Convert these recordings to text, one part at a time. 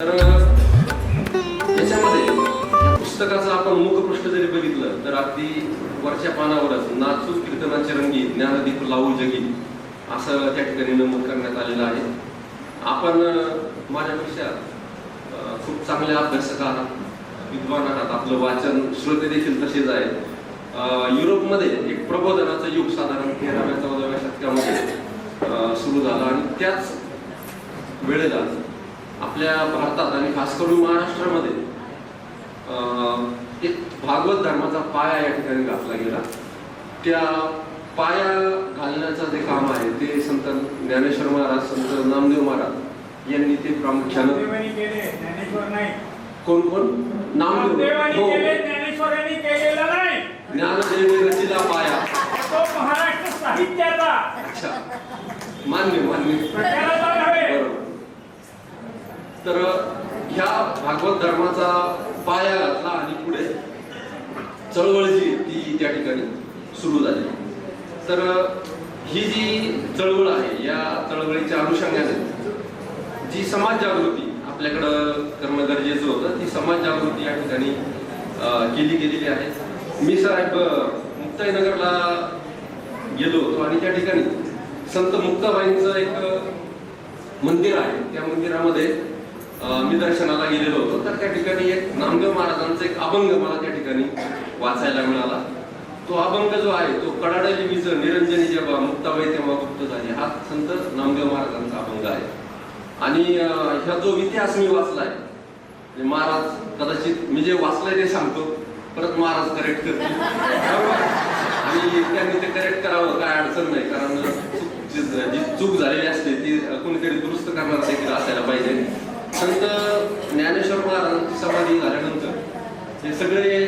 तर याच्यामध्ये या पुस्तकाचं आपण मुखपृष्ठ जरी बघितलं तर अगदी वरच्या पानावरच नाचू कीर्तनाचे रंगी ज्ञानदीप लावू जगी असं त्या ठिकाणी नमूद करण्यात आलेलं आहे. आपण माझ्यापेक्षा खूप चांगले अभ्यासक आहात विद्वान आहात आपलं वाचन श्रोते देखील तसेच आहेत. युरोपमध्ये एक प्रबोधनाचं युग साधारण तेराव्या चौदाव्या शतकामध्ये सुरू झालं आणि त्याच वेळेला आपल्या भारतात आणि खास करून महाराष्ट्रामध्ये एक भागवत धर्माचा पाया या ठिकाणी घातला गेला. त्या पाया घालण्याचं जे काम आहे ते संत ज्ञानेश्वर महाराज संत नामदेव महाराज यांनी ते प्रामुख्यानं कोण कोण? नामदेव. हो. ज्ञानदेव रचिला पाया. तो महाराष्ट्र साहित्याचा. अच्छा. मान्य मान्य. बरोबर. तर ह्या भागवत धर्माचा पाया घातला आणि पुढे चळवळ जी ती त्या ठिकाणी सुरू झाली. तर ही जी चळवळ आहे या चळवळीच्या अनुषंगाने जी समाज जागृती आपल्याकडं करणं गरजेचं होतं ती समाज जागृती या ठिकाणी केली गेलेली आहे. मी साहेब मुक्ताईनगरला गेलो होतो आणि त्या ठिकाणी संत मुक्ताबाईंचं एक मंदिर आहे. त्या मंदिरामध्ये मी दर्शनाला गेलेलो होतो. तर त्या ठिकाणी एक नामदेव महाराजांचा एक अभंग मला त्या ठिकाणी वाचायला मिळाला. तो अभंग जो आहे तो कडाडली वीज निरंजनी जेव्हा मुक्ताबाई तेव्हा गुप्त झाली हा संत नामदेव महाराजांचा अभंग आहे. आणि ह्या जो इतिहास मी वाचलाय म्हणजे महाराज कदाचित मी जे वाचलंय ते सांगतो परत महाराज करेक्ट करतील. आणि त्यांनी ते करेक्ट करावं काय अडचण नाही कारण जी जी चूक झालेली असते ती कोणीतरी दुरुस्त करणार देखील असायला पाहिजे. संत ज्ञानेश्वर महाराजांची समाधी झाल्यानंतर हे सगळे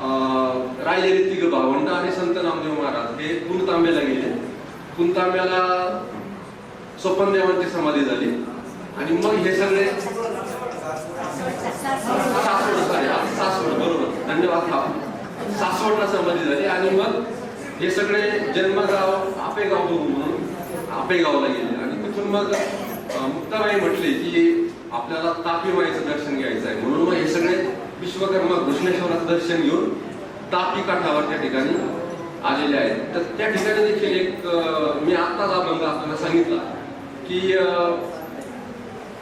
अं, राहिलेले तिघ भावंड आणि संत नामदेव महाराज हे पुणतांब्याला गेले. पुणतांब्याला स्वपनदेवांची समाधी झाली. आणि मग हे सगळे सासवड sorry, सासवड बरोबर. धन्यवाद हा. सासवडला समाधी झाली आणि मग हे सगळे जन्मगाव आपेगाव बघू म्हणून आपेगावला गेले. आणि तिथून मग मुक्ताबाई म्हटले की आपल्याला तापीबाईचं दर्शन घ्यायचं आहे. म्हणून मग हे सगळे विश्वकर्मा घृष्णेश्वराचं दर्शन घेऊन तापी काठावर त्या ठिकाणी आलेले आहेत. तर त्या ठिकाणी देखील एक मी आत्ताच अभंग आपल्याला सांगितला की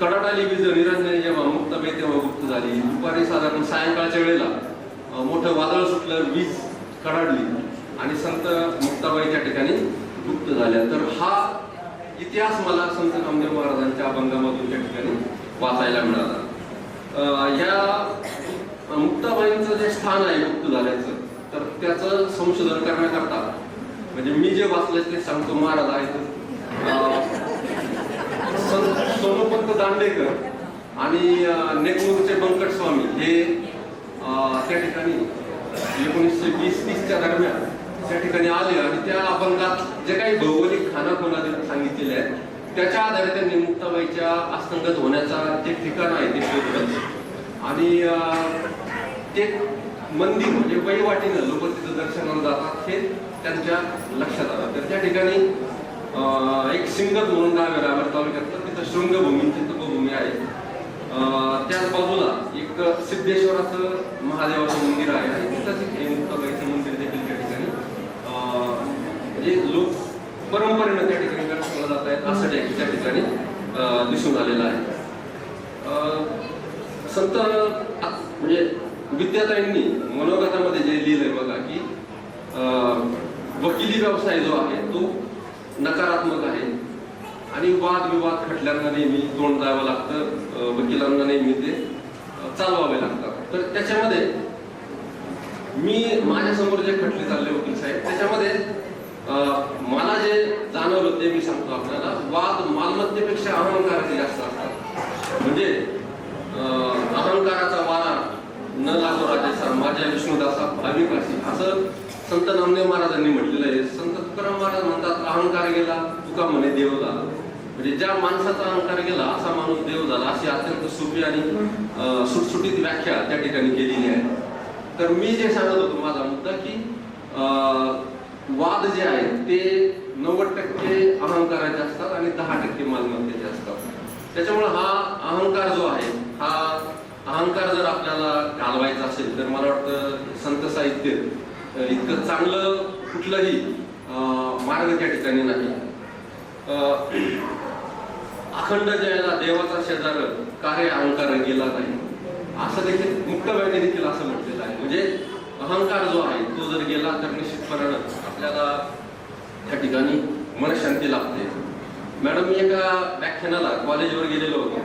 कडाडाली बीज निरंजन जेव्हा मुक्ताबाई तेव्हा गुप्त झाली. दुपारी साधारण सायंकाळच्या वेळेला मोठं वादळ सुटलं वीज कडाडली आणि संत मुक्ताबाई त्या ठिकाणी गुप्त झाल्या. तर हा इतिहास मला संत नामदेव महाराजांच्या अभंगामधून त्या ठिकाणी वाचायला मिळाला. या ह्या मुक्ताबाईंचं जे स्थान आहे मुक्त झाल्याचं तर त्याचं संशोधन करण्याकरता म्हणजे मी जे वाचलंय ते सांगतो महाराज आहेत. अं, सोनोपंत दांडेकर आणि अं, नेकनूरचे बंकट स्वामी हे त्या ठिकाणी एकोणीसशे वीस तीसच्या दरम्यान त्या ठिकाणी आले आणि त्या अभंगात जे काही भौगोलिक खानाखोना सांगितलेले आहेत त्याच्या आधारे त्यांनी मुक्ताबाईच्या अस्तंगत होण्याचा जे ठिकाण आहे ते शोधलं आणि ते मंदिर म्हणजे वैवाटीनं लोक तिथं दर्शनाला जातात हे त्यांच्या लक्षात आलं. तर त्या ठिकाणी एक सिंगत म्हणून गाव आहे रावेर तालुक्यातलं तिथं शृंगभूमी तपभूमी आहे. त्याच बाजूला एक सिद्धेश्वराचं महादेवाचं मंदिर आहे आणि तिथंच एक मुक्ताबाईचं मंदिर देखील त्या ठिकाणी अं, म्हणजे लोक परंपरेनं त्या ठिकाणी दर्शनाला जात आहेत असं त्या- त्या ठिकाणी दिसून आलेलं आहे. संत म्हणजे विद्याताईंनी मनोगतामध्ये जे लिहिलंय बघा की अं, वकिली व्यवसाय जो आहे तो नकारात्मक आहे. आणि वादविवाद खटल्यांना नेहमी तोंड द्यावं लागतं वकिलांना नेहमी ते चालवावे लागतात. तर त्याच्यामध्ये मी माझ्यासमोर जे खटले चालले वकील साहेब त्याच्यामध्ये मला जे जाणवलं ते मी सांगतो आपल्याला. वाद मालमत्तेपेक्षा अहंकाराचे जास्त असतात. म्हणजे अं, अहंकाराचा वारा न लागो राजेसा माझ्या विष्णुदासा भाविकाशी असं संत नामदेव महाराजांनी म्हटलेलं आहे. संत तुकाराम महाराज म्हणतात अहंकार गेला तुका म्हणे देव झाला. म्हणजे ज्या माणसाचा अहंकार गेला असा माणूस देव झाला अशी अत्यंत सोपी आणि सुटसुटीत व्याख्या त्या ठिकाणी केलेली आहे. तर मी जे सांगत होतो माझा मुद्दा की अं, वाद जे आहेत ते नव्वद टक्के अहंकाराचे असतात आणि दहा टक्के मालमत्तेचे असतात. त्याच्यामुळे हा अहंकार जो आहे हा अहंकार जर आपल्याला घालवायचा असेल तर मला वाटतं संत साहित्य इतकं चांगलं कुठलंही मार्ग त्या ठिकाणी नाही. अखंड जयाला देवाचा शेजार कार्य अहंकार गेला नाही. असं देखील मुक्तबाईने देखील असं म्हटलेलं आहे. म्हणजे अहंकार जो आहे तो जर गेला तर निश्चितपणानं आपल्याला त्या ठिकाणी मनशांती लाभते. मॅडम मी एका व्याख्यानाला कॉलेजवर गेलेलो होतो.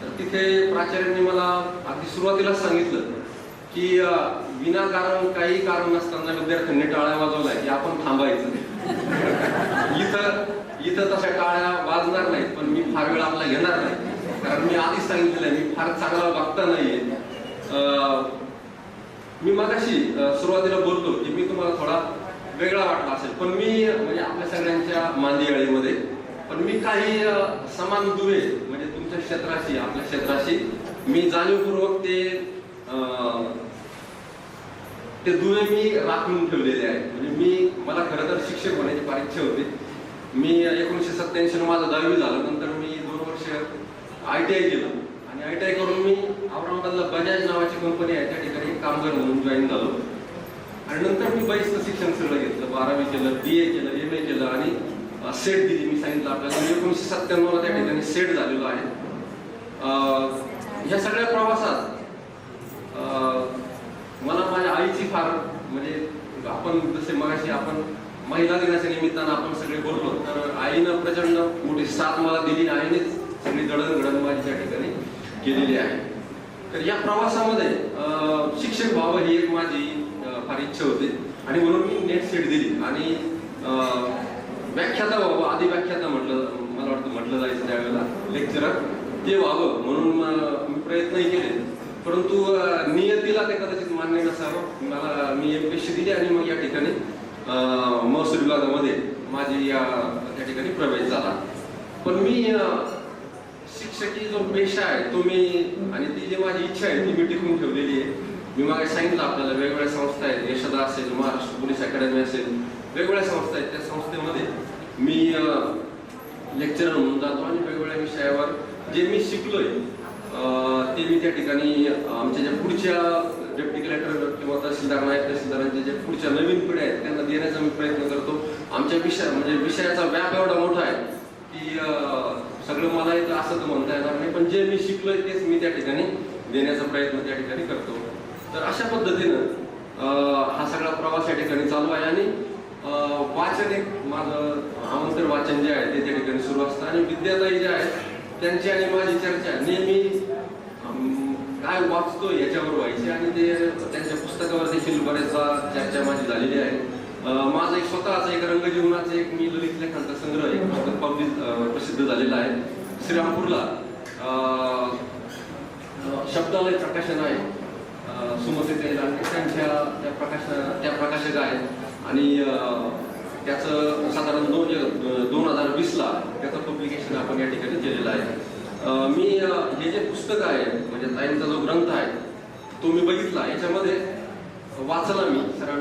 तर तिथे प्राचार्यांनी मला अगदी सुरुवातीलाच सांगितलं की विनाकारण काही कारण नसताना विद्यार्थ्यांनी टाळ्या वाजवलाय की आपण थांबायचं. इथं इथं तशा टाळ्या वाजणार नाहीत पण मी फार वेळ आपला घेणार नाही. कारण मी आधीच सांगितलेलं आहे मी फार चांगला वागता नाहीये. अं, मी मगाशी सुरुवातीला बोलतो की मी तुम्हाला थोडा वेगळा वाटला असेल. पण मी म्हणजे आपल्या सगळ्यांच्या मांदियाळीमध्ये पण मी काही समान दुवे म्हणजे तुमच्या क्षेत्राशी आपल्या क्षेत्राशी मी जाणीवपूर्वक ते अं, ते दुवे मी राखून ठेवलेले आहेत. म्हणजे मी मला खरं तर शिक्षक होण्याची फार इच्छा होती. मी एकोणीसशे सत्याऐंशी माझं दहावी झालं नंतर मी दोन वर्ष आय टी आय केलं. आणि आय टी आय करून मी औरंगाबादला बजाज नावाची कंपनी आहे त्या ठिकाणी कामगार म्हणून जॉईन झालो. आणि नंतर मी बरीचचं शिक्षण सगळं घेतलं. बारावी केलं बी ए केलं एम ए केलं आणि सेट दिली. मी सांगितलं आपल्याला एकोणीसशे सत्त्याण्णवला त्या ठिकाणी सेट झालेलो आहे. अं, ह्या सगळ्या प्रवासात अं, मला माझ्या आईची फार म्हणजे आपण जसे मगाशी आपण महिला दिनाच्या निमित्तानं आपण सगळे बोललो तर आईनं प्रचंड मोठी साथ मला दिली आईनेच सगळी दळणघडण माझी त्या ठिकाणी केलेली आहे. तर या प्रवासामध्ये अं, शिक्षक व्हावं ही एक माझी फार इच्छा होती. आणि म्हणून मी नेट सीट दिली. आणि व्याख्याता व्हावं आधी व्याख्याता म्हटलं मला वाटतं म्हटलं जायचं त्यावेळेला लेक्चरर ते व्हावं म्हणून मी प्रयत्नही केले. परंतु नियतीला ते कदाचित मान्य नसावं. मला मी एम पी दिली आणि मग या ठिकाणी महसूल विभागामध्ये माझी या त्या ठिकाणी प्रवेश झाला. पण मी शिक्षकी जो पेशा आहे तो मी आणि ती जी माझी इच्छा आहे ती मी टिकून ठेवलेली आहे. मी मागे सांगितलं आपल्याला वेगवेगळ्या संस्था आहेत यशदा असेल महाराष्ट्र पोलीस अकॅडमी असेल वेगवेगळ्या संस्था आहेत. त्या संस्थेमध्ये मी लेक्चरर म्हणून जातो आणि वेगवेगळ्या विषयावर जे मी शिकलोय अं, ते मी त्या ठिकाणी आमच्या ज्या पुढच्या डेप्टी कलेक्टर किंवा तहसीलदार नायब तहसीलदारांचे ज्या पुढच्या नवीन पिढ्या आहेत त्यांना देण्याचा मी प्रयत्न करतो. आमच्या विषय म्हणजे विषयाचा व्याप एवढा मोठा आहे की सगळं मला येतं असं तर म्हणता येणार नाही पण जे मी शिकलोय तेच मी त्या ठिकाणी देण्याचा प्रयत्न त्या ठिकाणी करतो. तर अशा पद्धतीनं हा सगळा प्रवास या ठिकाणी चालू आहे आणि वाचन एक माझं आमंत्रण वाचन जे आहे ते त्या ठिकाणी सुरू असतं. आणि विद्याताई जे आहेत त्यांची आणि माझी चर्चा नेहमी काय वाचतो याच्यावर व्हायची आणि ते त्यांच्या पुस्तकावर देखील बरेचदा चर्चा माझी झालेली आहे. माझं एक स्वतःचं एक रंगजीवनाचं एक मी ललित लेखांचा संग्रह एक पुस्तक पब्लिश प्रसिद्ध झालेला आहे. श्रीरामपूरला शब्दालय प्रकाशन आहे. सुमती तेल त्यांच्या त्या प्रकाश त्या प्रकाशक आहेत. आणि त्याचं साधारण दोन दोन हजार वीसला त्याचं पब्लिकेशन आपण या ठिकाणी केलेलं आहे. मी हे जे पुस्तक आहे म्हणजे ताईंचा जो ग्रंथ आहे तो मी बघितला. याच्यामध्ये वाचला मी. सरां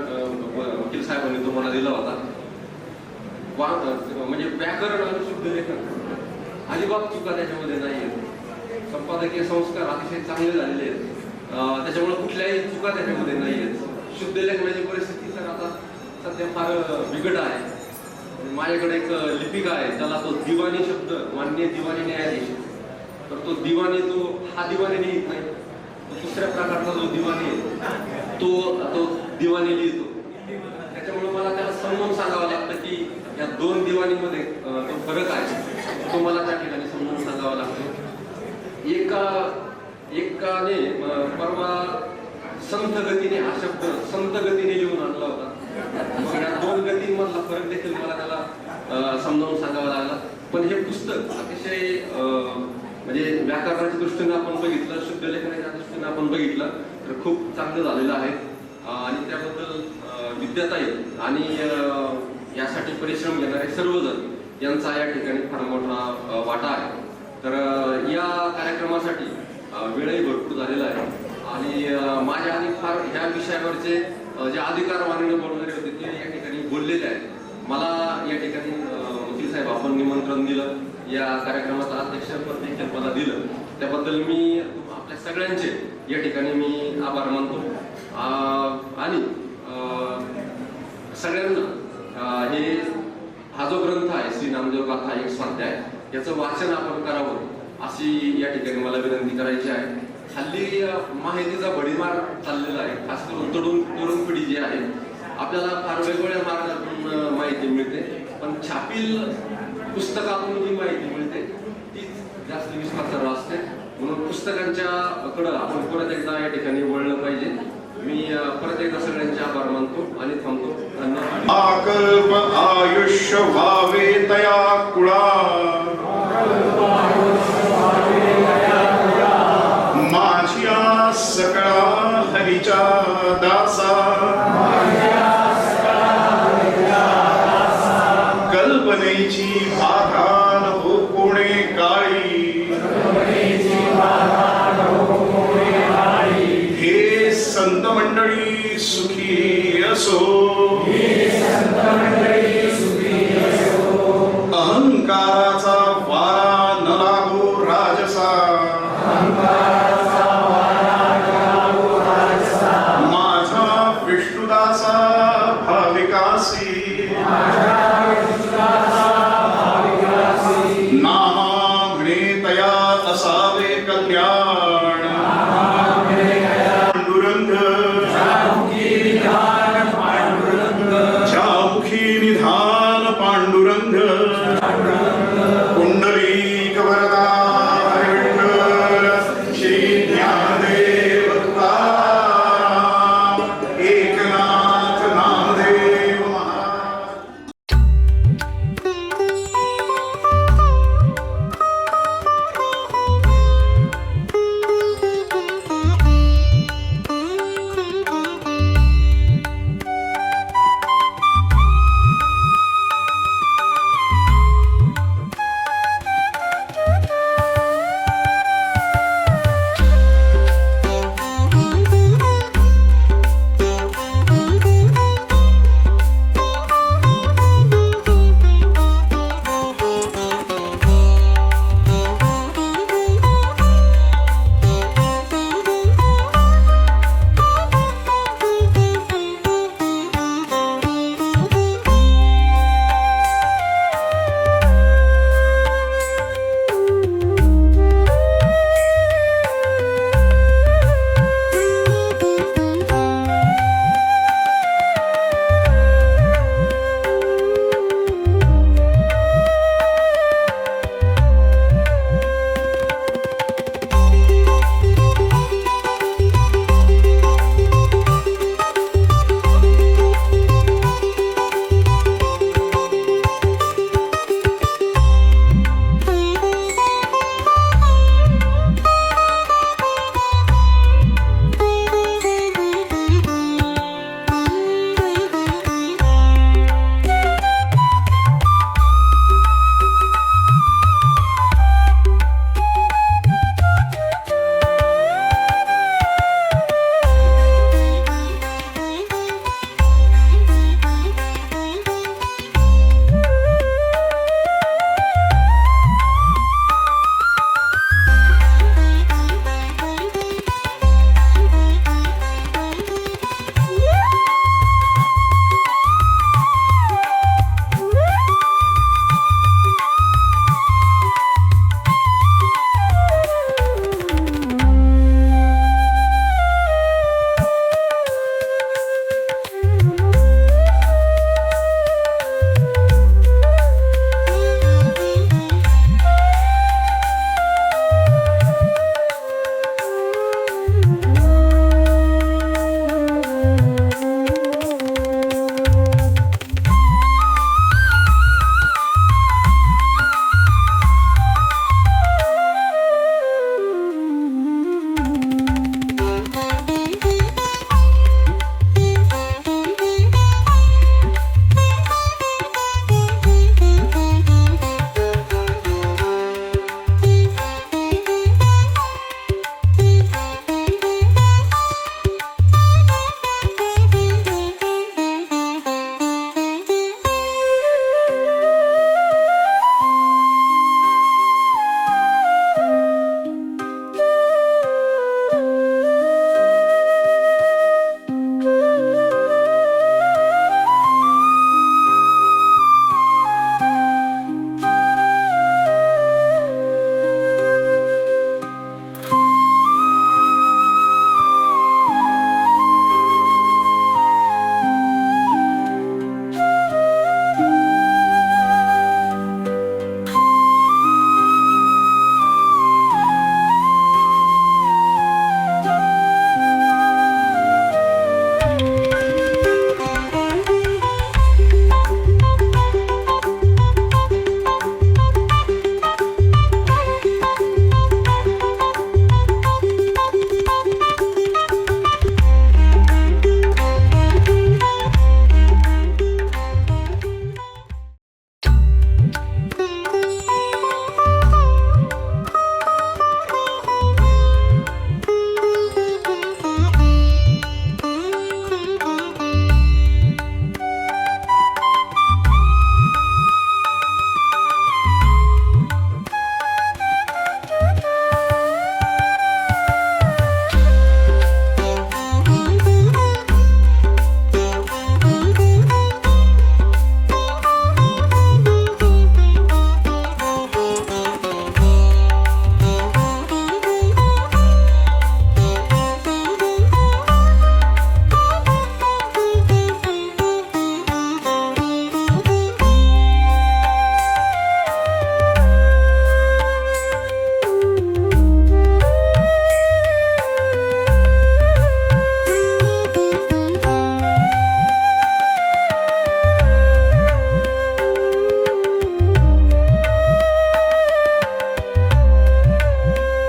वकील साहेबांनी तो मला दिला होता. वा म्हणजे व्याकरण आणि शुद्ध लेखन. अजिबात चुका त्याच्यामध्ये नाही संपादकीय संस्कार अतिशय चांगले झालेले आहेत. त्याच्यामुळे कुठल्याही चुका त्याच्यामध्ये नाही आहेत शुद्ध लेखनाची परिस्थिती तर आता सध्या फार बिघड बिकट आहे माझ्याकडे एक लिपिका आहे. त्याला तो दिवाणी शब्द मान्य दिवाणी न्यायाधीश. तर तो दिवाणी तो हा दिवाणी लिहित नाही तो दुसऱ्या प्रकारचा जो दिवाणी आहे तो तो दिवाणी लिहितो. त्याच्यामुळे मला त्याला समजून सांगावं लागतं की या दोन दिवाणीमध्ये तो फरक आहे. तो मला त्या ठिकाणी समजून सांगावा लागतो. एका एकाने परवा संत गतीने हा शब्द संत गतीने लिहून आणला होता. मग या दोन गतींमधला फरक देखील मला त्याला समजावून सांगावा लागला. पण हे पुस्तक अतिशय अं, म्हणजे व्याकरणाच्या दृष्टीने आपण बघितलं शुद्ध लेखनाच्या दृष्टीने आपण बघितलं तर खूप चांगलं झालेलं आहे. आणि त्याबद्दल विद्याताई आणि यासाठी परिश्रम घेणारे सर्वजण यांचा या ठिकाणी फार मोठा वाटा आहे. तर या कार्यक्रमासाठी वेळही भरपूर झालेला आहे. आणि माझ्या आणि फार ह्या विषयावरचे जे अधिकार माननीय बोलणारे होते ते या ठिकाणी बोललेले आहेत. मला या ठिकाणी वकील साहेब आपण निमंत्रण दिलं या कार्यक्रमाचं अध्यक्षपद देखील मला दिलं. त्याबद्दल मी आपल्या सगळ्यांचे या ठिकाणी मी आभार मानतो. आणि अं, सगळ्यांना हे हा जो ग्रंथ आहे श्री नामदेव गाथा एक स्वाध्याय याचं वाचन आपण करावं. अशी या ठिकाणी मला विनंती करायची आहे. हल्ली माहितीचा भडीमार चाललेला आहे खास करून तरुण तरुण पिढी जी आहे आपल्याला फार वेगवेगळ्या मार्गातून माहिती मिळते. पण छापील पुस्तकातून जी माहिती मिळते तीच जास्त विश्वासार्ह असते. म्हणून पुस्तकांच्याकडं आपण परत एकदा या ठिकाणी वळलं पाहिजे. मी परत एकदा सगळ्यांचे आभार मानतो आणि थांबतो. धन्यवाद. आयुष्य व्हावे soul.